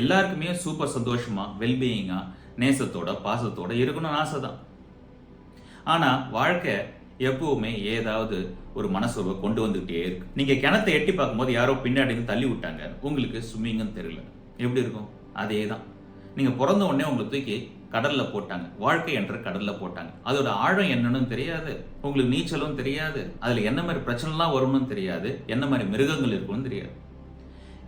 எல்லாருக்குமே சூப்பர் சந்தோஷமா வெல்பீயிங்கா நேசத்தோட பாசத்தோட இருக்கணும்னு ஆசை தான் ஆனா வாழ்க்கை எப்பவுமே ஏதாவது ஒரு மனசோர்வை கொண்டு வந்துகிட்டே இருக்கு. நீங்க கிணத்தை எட்டி பார்க்கும்போது யாரோ பின்னாடி இருந்து தள்ளி விட்டாங்க. உங்களுக்கு ஸ்விம்மிங்னு தெரியல. எப்படி இருக்கும்? அதே தான் நீங்க பிறந்த உடனே உங்களை தூக்கி கடல்ல போட்டாங்க. வாழ்க்கை என்ற கடல்ல போட்டாங்க. அதோட ஆழம் என்னன்னு தெரியாது. உங்களுக்கு நீச்சலும் தெரியாது. அதுல என்ன மாதிரி பிரச்சனைலாம் வரும்னு தெரியாது. என்ன மாதிரி மிருகங்கள் இருக்கும்னு தெரியாது.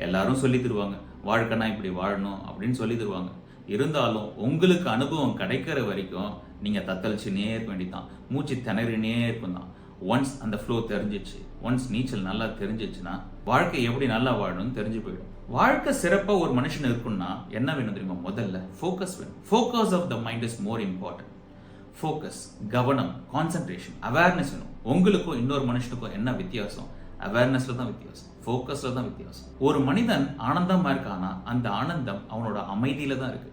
எல்லாரும் சொல்லி தருவாங்க. வாழ்க்கைனா இப்படி வாழணும் அப்படின்னு சொல்லி தருவாங்க இருந்தாலும் உங்களுக்கு அனுபவம் கிடைக்கிற வரைக்கும் நீங்கள் தத்தளிச்சுனே இருக்க வேண்டியதுதான் மூச்சு திணறினே இருக்கும் தான் ஒன்ஸ் அந்த ஃப்ளோ தெரிஞ்சிச்சு ஒன்ஸ் நீச்சல் நல்லா தெரிஞ்சிச்சுன்னா வாழ்க்கை எப்படி நல்லா வாழணும்னு தெரிஞ்சு போயிடும். வாழ்க்கை சிறப்பாக ஒரு மனுஷன் இருக்குன்னா என்ன வேணும் தெரியுமா? முதல்ல ஃபோக்கஸ் வேணும். Focus of the mind is more important focus கவனம் கான்சென்ட்ரேஷன் அவேர்னஸ் வேணும். உங்களுக்கும் இன்னொரு மனுஷனுக்கும் என்ன வித்தியாசம்? அவேர்னஸ்ல தான் வித்தியாசம். ஃபோக்கஸ்ல தான் வித்தியாசம். ஒரு மனிதன் ஆனந்தமா இருக்கானா அந்த ஆனந்தம் அவனோட அமைதியில தான் இருக்கு.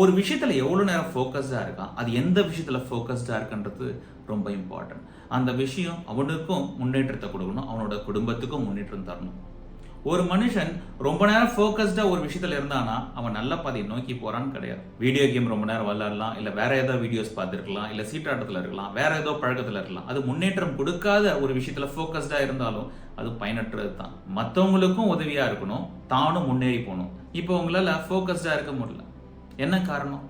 ஒரு விஷயத்துல எவ்வளோ நேரம் ஃபோக்கஸ்டாக இருக்கான் அது எந்த விஷயத்துல ஃபோக்கஸ்டாக இருக்குன்றது ரொம்ப இம்பார்ட்டன்ட் அந்த விஷயம் அவனுக்கும் முன்னேற்றத்தை கொடுக்கணும் அவனோட குடும்பத்துக்கும் முன்னேற்றம் தரணும். ஒரு மனுஷன் ரொம்ப நேரம் ஃபோக்கஸ்டாக ஒரு விஷயத்தில் இருந்தானா அவன் நல்ல பாதையை நோக்கி போகிறான்னு கிடையாது. வீடியோ கேம் ரொம்ப நேரம் விளாட்லாம் இல்லை வேற ஏதோ வீடியோஸ் பார்த்துருக்கலாம் இல்லை சீட்டாட்டத்தில் இருக்கலாம் வேற ஏதோ பழக்கத்தில் இருக்கலாம். அது முன்னேற்றம் கொடுக்காத ஒரு விஷயத்தில் ஃபோக்கஸ்டாக இருந்தாலும் அது பயனற்றது தான் மற்றவங்களுக்கும் உதவியாக இருக்கணும் தானும் முன்னேறி போகணும். இப்போ உங்களால் ஃபோக்கஸ்டாக இருக்க முடியல. என்ன காரணம்?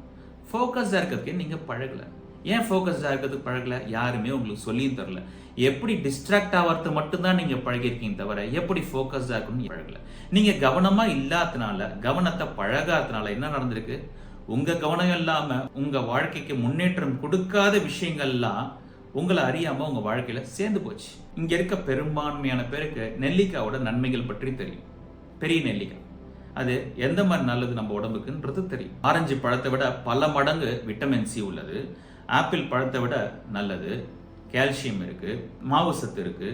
ஃபோக்கஸ்டாக இருக்கிறதுக்கு நீங்கள் பழகலை. ஏன் ஃபோக்கஸ்டா இருக்கிறதுக்கு பழகல? யாருமே உங்களுக்கு சொல்லியும் தரல. எப்படி டிஸ்ட்ராக்ட் ஆகிறது மட்டும்தான் நீங்கள் பழகிருக்கீங்க தவிர எப்படி ஃபோக்கஸ்டாக இருக்கணும்னு பழகல. நீங்கள் கவனமாக இல்லாதனால கவனத்தை பழகாதனால என்ன நடந்திருக்கு? உங்கள் கவனம் இல்லாமல் உங்கள் வாழ்க்கைக்கு முன்னேற்றம் கொடுக்காத விஷயங்கள்லாம் உங்களை அறியாமல் உங்கள் வாழ்க்கையில் சேர்ந்து போச்சு. இங்கே இருக்க பெரும்பான்மையான பேருக்கு நெல்லிக்காவோட நன்மைகள் பற்றி தெரியும். பெரிய நெல்லிக்காய் அது எந்த மாதிரி நல்லது நம்ம உடம்புக்குன்றது தெரியும். ஆரஞ்சு பழத்தை விட பல மடங்கு விட்டமின் சி உள்ளது. ஆப்பிள் பழத்தை விட நல்லது. கால்சியம் இருக்குது மாவு சத்து இருக்கு.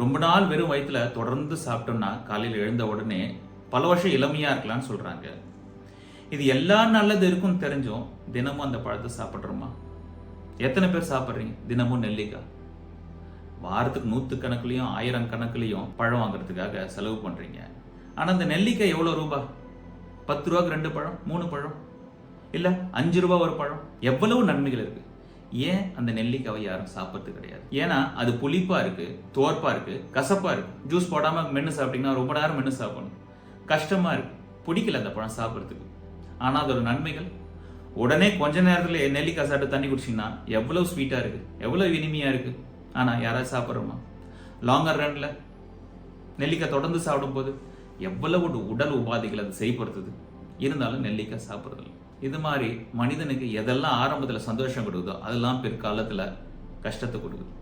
ரொம்ப நாள் வெறும் வயிற்றுல தொடர்ந்து சாப்பிட்டோம்னா காலையில் எழுந்த உடனே பல வருஷம் இளமையாக இருக்கலாம்னு சொல்கிறாங்க இது எல்லா நல்லது இருக்கும் தெரிஞ்சும் தினமும் அந்த பழத்தை சாப்பிட்றோமா? எத்தனை பேர் சாப்பிட்றீங்க? தினமும் நெல்லிக்காய். வாரத்துக்கு நூற்று கணக்குலையும் ஆயிரம் கணக்குலையும் பழம் வாங்குறதுக்காக செலவு பண்ணுறீங்க ஆனால் அந்த நெல்லிக்காய் எவ்வளோ ரூபாய் பத்து ரூபாய்க்கு ரெண்டு பழம் மூணு பழம்? இல்லை அஞ்சு ரூபா ஒரு பழம். எவ்வளவு நன்மைகள் இருக்கு? ஏன் அந்த நெல்லிக்காவை யாரும் சாப்பிட்றது கிடையாது? ஏன்னா அது புளிப்பா இருக்கு தோற்பா இருக்கு கசப்பா இருக்கு. ஜூஸ் போடாம மென்னு சாப்பிட்டீங்கன்னா ரொம்ப நேரம் மென்னு சாப்பிடணும். கஷ்டமா இருக்கு. பிடிக்கல அந்த பழம் சாப்பிட்றதுக்கு. ஆனால் அதோட நன்மைகள்? உடனே கொஞ்ச நேரத்தில் நெல்லிக்காய் சாப்பிட்டு தண்ணி குடிச்சிங்கன்னா எவ்வளோ ஸ்வீட்டாக இருக்கு? எவ்வளோ இனிமையா இருக்கு? ஆனால் யாராவது சாப்பிட்றோமா? லாங்கர் ரன்ல நெல்லிக்காய் தொடர்ந்து சாப்பிடும்போது எவ்வளவு உடல் உபாதைகள் அது சரிப்படுத்துது இருந்தாலும் நெல்லிக்காய் சாப்பிட்றதில்ல. இது மாதிரி மனிதனுக்கு எதெல்லாம் ஆரம்பத்தில் சந்தோஷம் கொடுக்குதோ அதெல்லாம் பிற்காலத்தில் கஷ்டத்தை கொடுக்குது.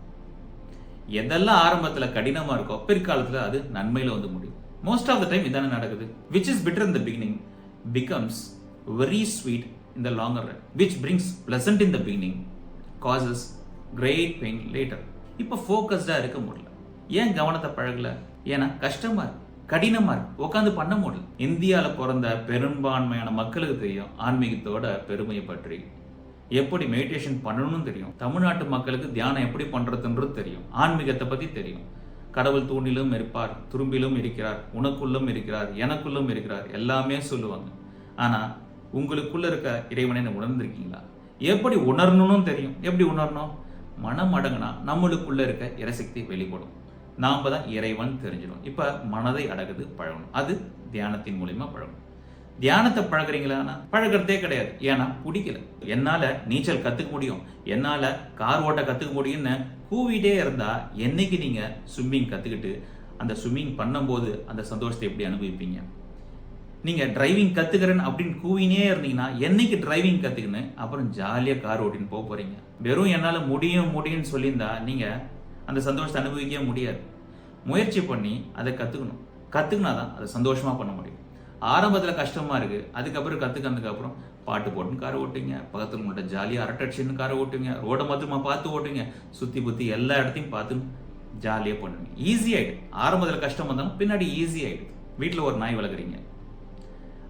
எதெல்லாம் ஆரம்பத்தில் கடினமாக இருக்கோ பிற்காலத்தில் அது நன்மையில் வந்து முடியும். மோஸ்ட் ஆஃப் த டைம் இதானே நடக்குது. Which is bitter in the beginning becomes very sweet in the longer run which brings pleasant in the beginning causes great pain later இப்போ ஃபோக்கஸ்டாக இருக்க முடியல. ஏன் கவனத்தை பழகலை? ஏன்னா கஷ்டமாக இருக்கு. கடினமா இருக்கு. உட்காந்து பண்ண முடியல. இந்தியால பிறந்த பெரும்பான்மையான மக்களுக்கு தெரியும் ஆன்மீகத்தோட பெருமையை பற்றி. எப்படி மெடிடேஷன் பண்ணணும்னு தெரியும். தமிழ்நாட்டு மக்களுக்கு தியானம் எப்படி பண்றதுன்றது தெரியும். ஆன்மீகத்தை பத்தி தெரியும். கடவுள் தூணிலும் இருப்பார் துரும்பிலும் இருக்கிறார் உனக்குள்ளும் இருக்கிறார் எனக்குள்ளும் இருக்கிறார் எல்லாமே சொல்லுவாங்க. ஆனா உங்களுக்குள்ள இருக்க இறைவனை உணர்ந்திருக்கீங்களா? எப்படி உணரணும்னு தெரியும். எப்படி உணரணும்? மனம் அடங்குனா நம்மளுக்குள்ள இருக்க இறைசக்தி வெளிப்படும். நாம் தான் இறைவன் தெரிஞ்சிடும். இப்போ மனதை அடகுது பழகணும். அது தியானத்தின் மூலிமா பழகணும். தியானத்தை பழகுறீங்களா பழகிறதே கிடையாது. ஏன்னா பிடிக்கல. என்னால் நீச்சல் கற்றுக்க முடியும். என்னால் கார் ஓட்ட கற்றுக்க முடியும்னு கூவிட்டே இருந்தால் என்னைக்கு நீங்கள் ஸ்விம்மிங் கற்றுக்கிட்டு அந்த ஸ்விம்மிங் பண்ணும்போது அந்த சந்தோஷத்தை எப்படி அனுபவிப்பீங்க? நீங்கள் டிரைவிங் கற்றுக்கிறேன் அப்படின்னு கூவினே இருந்தீங்கன்னா என்னைக்கு டிரைவிங் கற்றுக்கின்னு அப்புறம் ஜாலியாக கார் ஓட்டின்னு போக போகிறீங்க வெறும் என்னால் முடியும் முடியும்னு சொல்லியிருந்தா நீங்கள் அந்த சந்தோஷத்தை அனுபவிக்கவே முடியாது. முயற்சி பண்ணி அதை கற்றுக்கணும் கத்துக்கினா தான் அதை சந்தோஷமாக பண்ண முடியும். ஆரம்பத்தில் கஷ்டமாக இருக்குது அதுக்கப்புறம் கத்துக்கினதுக்கு பாட்டு போட்டுன்னு காரை ஓட்டுங்க பக்கத்தில் உங்கள்கிட்ட ஜாலியாக அரட்டடிச்சுன்னு காரை ஓட்டுவீங்க. ரோடை மாத்திரமா பார்த்து ஓட்டுங்க சுற்றி புத்தி எல்லா இடத்தையும் பார்த்து ஜாலியாக பண்ணுங்க. ஈஸி ஆகிடும் ஆரம்பத்தில் கஷ்டம் வந்தாலும் பின்னாடி ஈஸி ஆயிடுது வீட்டில் ஒரு நாய் வளர்க்குறீங்க.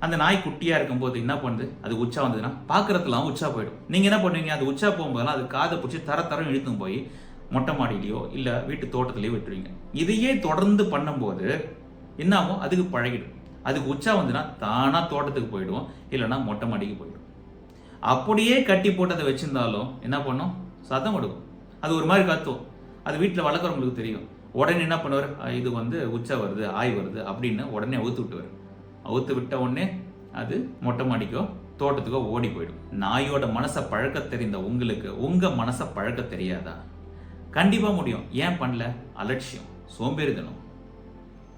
அந்த நாய் குட்டியாக இருக்கும்போது என்ன பண்ணுது? அது உச்சா வந்ததுன்னா பார்க்குறதுலாம் உச்சா போயிடும். நீங்கள் என்ன பண்ணுவீங்க? அது உச்சா போகும்போதெல்லாம் அது காதை பிடிச்சி தர தரம் இழுத்தும் போய் மொட்டை மாடியிலையோ இல்லை வீட்டு தோட்டத்திலையோ விட்டுருவீங்க இதையே தொடர்ந்து பண்ணும்போது என்ன ஆகும் அதுக்கு பழகிடும். அதுக்கு உச்சா வந்துன்னா தானாக தோட்டத்துக்கு போயிடும் இல்லைன்னா மொட்டை மாடிக்கு போயிடும் அப்படியே கட்டி போட்டதை வச்சிருந்தாலும் என்ன பண்ணும்? சதம் எடுக்கும் அது ஒரு மாதிரி கத்தும். அது வீட்டில் வளர்க்குறவங்களுக்கு தெரியும். உடனே என்ன பண்ணுவார்? இது வந்து உச்சா வருது ஆய் வருது அப்படின்னு உடனே அவுத்து விட்டுவார் அவுத்து விட்ட உடனே அது மொட்டை மாடிக்கோ தோட்டத்துக்கோ ஓடி போயிடும். நாயோட மனசை பழக்க தெரிந்த உங்களுக்கு உங்கள் மனசை பழக்க தெரியாதா? கண்டிப்பாக முடியும். ஏன் பண்ணல? அலட்சியம். சோம்பேறிதனம்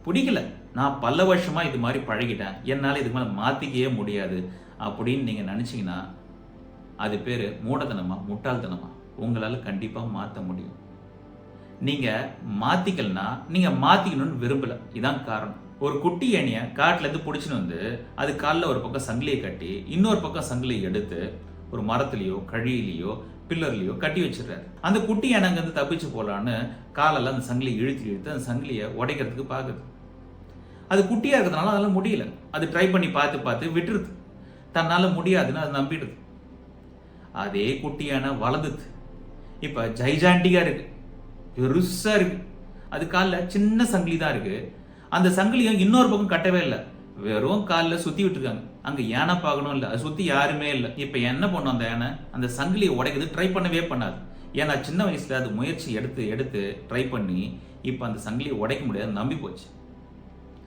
பிடிக்கல. நான் பல வருஷமாக இது மாதிரி பழகிட்டேன். என்னால் இதுக்கு மேலே மாற்றிக்கவே முடியாது அப்படின்னு நீங்கள் நினச்சிங்கன்னா அது பேர் மூடத்தனமா முட்டாள்தனமா உங்களால் கண்டிப்பாக மாற்ற முடியும். நீங்கள் மாற்றிக்கலனா நீங்கள் மாற்றிக்கணும்னு விரும்பல. இதான் காரணம். ஒரு குட்டி ஏணியை காட்டிலேருந்து பிடிச்சின்னு வந்து அது காலில் ஒரு பக்கம் சங்கிலியை கட்டி இன்னொரு பக்கம் சங்கிலியை எடுத்து ஒரு மரத்துலேயோ கழியிலையோ பில்லர்லையோ கட்டி வச்சிடுறாரு. அந்த குட்டி எனக்கு அங்கேருந்து தப்பிச்சு போகலான்னு காலெல்லாம் அந்த சங்கிலியை இழுத்து இழுத்து அந்த சங்கிலியை உடைக்கிறதுக்கு பார்க்குது. அது குட்டியாக இருக்கிறதுனால அதெல்லாம் முடியல. அது ட்ரை பண்ணி பார்த்து பார்த்து விட்டுருது. தன்னால் முடியாதுன்னு அது நம்பிடுது. அதே குட்டியான வளர்ந்துது. இப்போ ஜைஜாண்டிகா இருக்கு. பெருசாக இருக்கு. அது காலில் சின்ன சங்கிலி தான் இருக்கு. அந்த சங்கிலியும் இன்னொரு பக்கம் கட்டவே இல்லை. வெறும் காலில் சுற்றி விட்டுருக்காங்க. அங்க யானை பார்க்கணும் இல்லை அதை சுத்தி யாருமே இல்லை. இப்ப என்ன பண்ணும் அந்த யானை? அந்த சங்கிலியை உடைக்கிறது ட்ரை பண்ணவே பண்ணாது. ஏன்னா சின்ன வயசுல அது முயற்சி எடுத்து எடுத்து ட்ரை பண்ணி இப்ப அந்த சங்கிலியை உடைக்க முடியாது நம்பி போச்சு.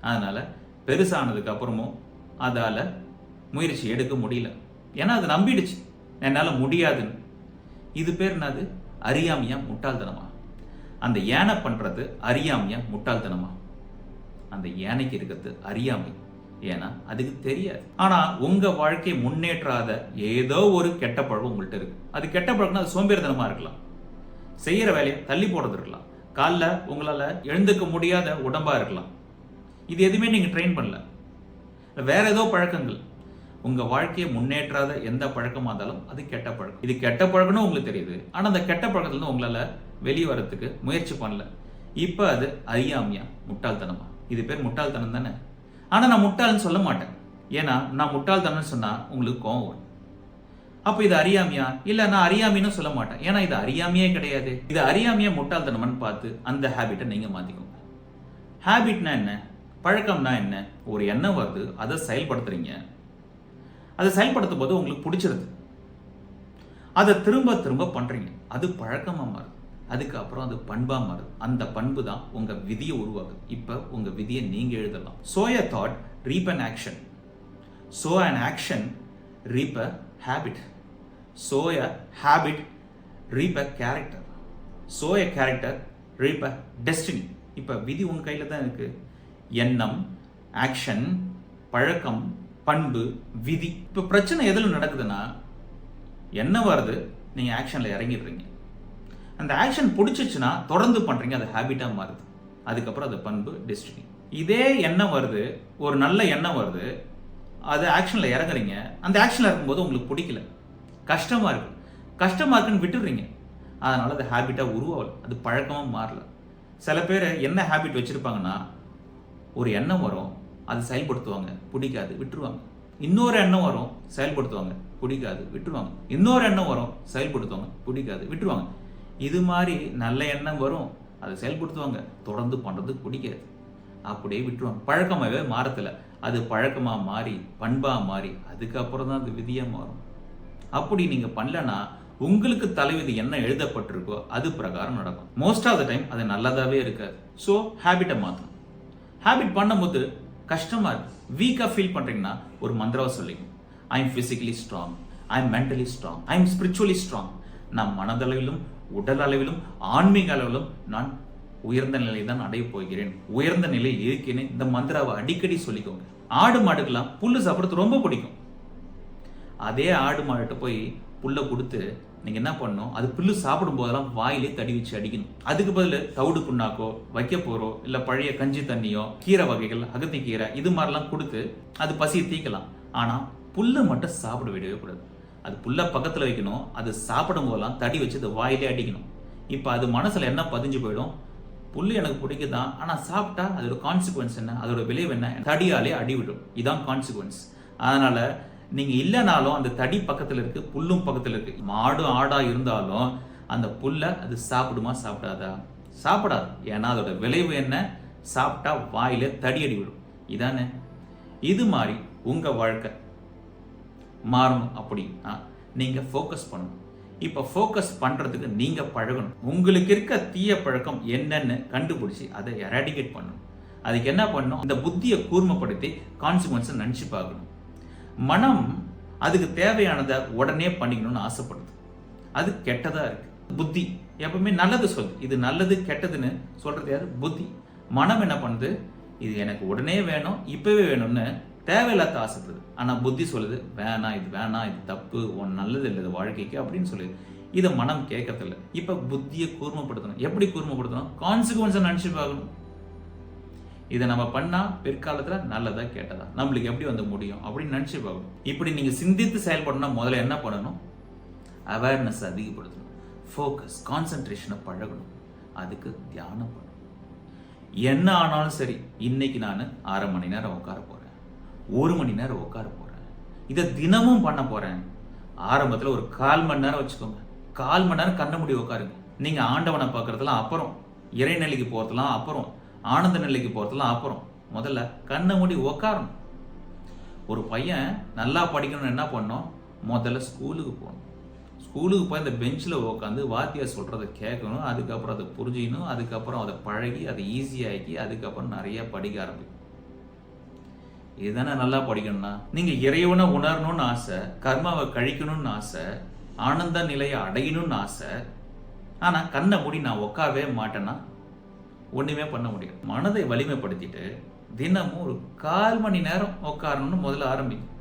அதனால பெருசானதுக்கு அப்புறமும் அதால முயற்சி எடுக்க முடியல. ஏன்னா அது நம்பிடுச்சு. என்னால முடியாதுன்னு. இது பேர் என்னது? அறியாமையா முட்டாள்தனமா? அந்த யானை பண்றது அறியாமையா முட்டாள்தனமா? அந்த யானைக்கு இருக்கிறது அறியாமை. ஏன்னா அதுக்கு தெரியாது. ஆனா உங்க வாழ்க்கை முன்னேற்றாத ஏதோ ஒரு கெட்ட பழக்கம் உங்கள்கிட்ட இருக்கு. அது கெட்ட பழக்கம்னா அது சோம்பேறித்தனமா இருக்கலாம். செய்யற வேலையை தள்ளி போடுறது இருக்கலாம். காலைல உங்களால் எழுந்துக்க முடியாத உடம்பா இருக்கலாம். இது எதுவுமே நீங்க ட்ரெயின் பண்ணல. வேற ஏதோ பழக்கங்கள். உங்க வாழ்க்கையை முன்னேற்றாத எந்த பழக்கமா இருந்தாலும் அது கெட்ட பழக்கம். இது கெட்ட பழக்கம்னு உங்களுக்கு தெரியுது. ஆனா அந்த கெட்ட பழக்கத்துல இருந்து உங்களால வெளியே வரதுக்கு முயற்சி பண்ணல. இப்ப அது அறியாமையா முட்டாள்தனமா? இது பேர் முட்டாள்தனம் தானே? ஆனால் நான் முட்டாள்னு சொல்ல மாட்டேன். ஏன்னா நான் முட்டாள்தனம்னு சொன்னால் உங்களுக்கு கோவம் வரும். அப்போ இது அறியாமையா? இல்லை நான் அறியாமைன்னு சொல்ல மாட்டேன். ஏன்னா இது அறியாமையே கிடையாது. இது அறியாமையா முட்டாள்தனம்னு பார்த்து அந்த ஹாபிட்டை நீங்கள் மாற்றிக்கோங்க ஹேபிட்னா என்ன? பழக்கம்னா என்ன? ஒரு எண்ணம் வருது அதை செயல்படுத்துறீங்க. அதை செயல்படுத்தும் போது உங்களுக்கு பிடிச்சிருது. அதை திரும்ப திரும்ப பண்ணுறீங்க அது பழக்கமாக மாறுது. அதுக்கப்புறம் அது பண்பாக மாறுது. அந்த பண்பு தான் உங்கள் விதியை உருவாக்குது. இப்போ உங்கள் விதியை நீங்கள் எழுதலாம். Sow a thought reap an action sow an action reap a habit sow a habit reap a character sow a character reap a destiny இப்போ விதி உங்கள் கையில் தான் இருக்குது எண்ணம் ஆக்ஷன் பழக்கம் பண்பு விதி. இப்போ பிரச்சனை எதில் நடக்குதுன்னா என்ன வருது? நீங்கள் ஆக்ஷனில் இறங்கிடுறீங்க. அந்த ஆக்ஷன் பிடிச்சிச்சுன்னா தொடர்ந்து பண்ணுறீங்க அது ஹேபிட்டாக மாறுது. அதுக்கப்புறம் அது பண்பு டெஸ்டினி இதே எண்ணம் வருது ஒரு நல்ல எண்ணம் வருது அது ஆக்ஷனில் இறங்குறீங்க. அந்த ஆக்ஷனில் இருக்கும்போது உங்களுக்கு பிடிக்கல. கஷ்டமாக இருக்கு. கஷ்டமாக இருக்குன்னு விட்டுடுறீங்க. அதனால் அது ஹேபிட்டாக உருவாகல. அது பழக்கமாக மாறல. சில பேர் என்ன ஹேபிட் வச்சுருப்பாங்கன்னா ஒரு எண்ணம் வரும் அது செயல்படுத்துவாங்க பிடிக்காது விட்டுருவாங்க. இன்னொரு எண்ணம் வரும் செயல்படுத்துவாங்க பிடிக்காது விட்டுருவாங்க. இன்னொரு எண்ணம் வரும் செயல்படுத்துவாங்க பிடிக்காது விட்டுருவாங்க. இது மாதிரி நல்ல எண்ணம் வரும் அதை செயல்படுத்துவாங்க. தொடர்ந்து பண்ணுறது பிடிக்காது. அப்படியே விட்டுருவாங்க. பழக்கமாகவே மாறத்தில் அது பழக்கமாக மாறி பண்பாக மாறி அதுக்கப்புறம் தான் அது விதியாக மாறும். அப்படி நீங்கள் பண்ணலனா உங்களுக்கு தலைவிதி என்ன எழுதப்பட்டிருக்கோ அது பிரகாரம் நடக்கும். மோஸ்ட் ஆஃப் த டைம் அது நல்லதாகவே இருக்காது. ஸோ ஹேபிட்டை மாற்றணும் ஹேபிட் பண்ணும்போது கஷ்டமாக இருக்குது வீக்காக ஃபீல் பண்ணுறீங்கன்னா ஒரு மந்திரவை சொல்லிங்க I am physically strong I am mentally strong I am spiritually strong நான் மனதளவிலும் உடல் அளவிலும் ஆன்மீக அளவிலும் நான் உயர்ந்த நிலை தான் அடைய போகிறேன். உயர்ந்த நிலையில் இருக்கிறேன் இந்த மந்திராவை அடிக்கடி சொல்லிக்கோங்க. ஆடு மாடுக்கெல்லாம் புல்லு சாப்பிட்றது ரொம்ப பிடிக்கும். அதே ஆடு மாடுகிட்ட போய் புல்லை கொடுத்து நீங்கள் என்ன பண்ணணும்? அது புல்லு சாப்பிடும் போதெல்லாம் வாயிலே தடி வச்சு அடிக்கணும். அதுக்கு பதில் தவிடு புண்ணாக்கோ வைக்க போகிறோ இல்லை பழைய கஞ்சி தண்ணியோ கீரை வகைகள் அகத்தி கீரை இது மாதிரிலாம் கொடுத்து அது பசியை தீக்கலாம். ஆனால் புல்லை மட்டும் சாப்பிட விடவே கூடாது. அது புல்லை பக்கத்தில் வைக்கணும். அது சாப்பிடும் போதெல்லாம் தடி வச்சு அது வாயிலே அடிக்கணும். இப்போ அது மனசில் என்ன பதிஞ்சு போயிடும்? புல் எனக்கு பிடிக்குதான் ஆனால் சாப்பிட்டா அதோட கான்சிக்வன்ஸ் என்ன? அதோட விளைவு என்ன? தடியாலே அடி விடும் கான்சிக்வன்ஸ் அதனால் நீங்கள் இல்லைனாலும் அந்த தடி பக்கத்தில் இருக்கு புல்லும் பக்கத்தில் இருக்கு. மாடு ஆடாக இருந்தாலும் அந்த புல்லை அது சாப்பிடுமா சாப்பிடாதா? சாப்பிடாது. ஏன்னா அதோட விளைவு என்ன? சாப்பிட்டா வாயில தடி அடி விடும் இதானே? இது மாதிரி உங்கள் வாழ்க்கை. மாறணும் அப்படின்னா நீங்கள் ஃபோக்கஸ் பண்ணணும். இப்போ ஃபோக்கஸ் பண்ணுறதுக்கு நீங்கள் பழகணும். உங்களுக்கு இருக்க தீய பழக்கம் என்னன்னு கண்டுபிடிச்சி அதை எராடிகேட் பண்ணணும். அதுக்கு என்ன பண்ணணும்? இந்த புத்தியை கூர்மைப்படுத்தி கான்சிக்வன்ஸை நினச்சி பார்க்கணும். மனம் அதுக்கு தேவையானதை உடனே பண்ணிக்கணும்னு ஆசைப்படுது. அது கெட்டதாக இருக்குது புத்தி. எப்பவுமே நல்லது சொல்லுது இது நல்லது கெட்டதுன்னு சொல்கிறது யாரு? புத்தி. மனம் என்ன பண்ணுது? இது எனக்கு உடனே வேணும் இப்போவே வேணும்னு தேவையில்லாத ஆசைப்படுது. ஆனால் புத்தி சொல்லுது வேணாம் இது வேணாம் இது தப்பு உன் நல்லது இல்லை இது வாழ்க்கைக்கு அப்படின்னு சொல்லுது. இதை மனம் கேட்கறதில்ல. இப்ப புத்தியை கூர்மைப்படுத்தணும். எப்படி கூர்மைப்படுத்தணும்? கான்சிக்வன்ஸை நினைச்சு பார்க்கணும். இதை நம்ம பண்ணா பிற்காலத்துல நல்லதா கேட்டதா? நம்மளுக்கு எப்படி வந்து முடியும்? அப்படின்னு நினைச்சு பார்க்கணும். இப்படி நீங்க சிந்தித்து செயல்படணும் முதல்ல என்ன பண்ணணும்? அவேர்னஸ் அதிகப்படுத்தணும். ஃபோக்கஸ் கான்சன்ட்ரேஷனை பழகணும். அதுக்கு தியானம் பண்ணணும். என்ன ஆனாலும் சரி இன்னைக்கு நான் அரை மணி நேரம் உட்கார போறேன். ஒரு மணி நேரம் உட்கார போகிறேன் இதை தினமும் பண்ண போகிறேன் ஆரம்பத்தில் ஒரு கால் மணி நேரம் வச்சுக்கோங்க. கால் மணி நேரம் கண்ண முடி உட்காருங்க. நீங்கள் ஆண்டவனை பார்க்குறதுலாம் அப்புறம் இறைநிலைக்கு போகிறதுலாம் அப்புறம் ஆனந்த நிலைக்கு போகிறதுலாம் அப்புறம். முதல்ல கண்ணை மூடி உட்காரணும். ஒரு பையன் நல்லா படிக்கணும்னு என்ன பண்ணோம் முதல்ல ஸ்கூலுக்கு போகணும். ஸ்கூலுக்கு போய் அந்த பெஞ்சில் உட்காந்து வாத்தியார் சொல்கிறத கேட்கணும். அதுக்கப்புறம் அதை புரிஞ்சிக்கணும். அதுக்கப்புறம் அதை பழகி அதை ஈஸியாகி அதுக்கப்புறம் நிறைய படிக்க ஆரம்பிக்கும் இதுதானே நல்லா படிக்கணும்னா? நீங்கள் இறைவனை உணரணும்னு ஆசை கர்மாவை கழிக்கணும்னு ஆசை ஆனந்த நிலையை அடையணும்னு ஆசை. ஆனால் கண்ணை மூடி நான் உட்காரவே மாட்டேன்னா ஒன்றுமே பண்ண முடியாது. மனதை வலிமைப்படுத்திட்டு தினமும் ஒரு கால் மணி நேரம் உட்காரணும்னு முதல்ல ஆரம்பிக்கும்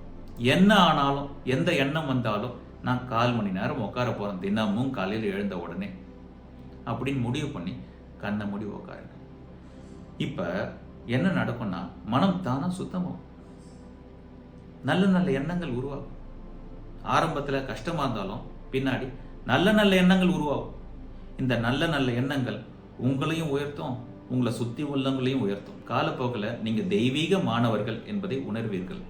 என்ன ஆனாலும் எந்த எண்ணம் வந்தாலும் நான் கால் மணி நேரம் உட்கார போகிறேன் தினமும் காலையில் எழுந்த உடனே அப்படின்னு முடிவு பண்ணி கண்ணை மூடி உட்காருங்க இப்போ என்ன நடக்கும்னா மனம் தானா சுத்தமாகும். நல்ல நல்ல எண்ணங்கள் உருவாகும். ஆரம்பத்தில் கஷ்டமாக இருந்தாலும் பின்னாடி நல்ல நல்ல எண்ணங்கள் உருவாகும். இந்த நல்ல நல்ல எண்ணங்கள் உங்களையும் உயர்த்தும் உங்களை சுற்றி உள்ளவங்களையும் உயர்த்தும். காலப்போக்கில் நீங்கள் தெய்வீக மாணவர்கள் என்பதை உணர்வீர்கள்.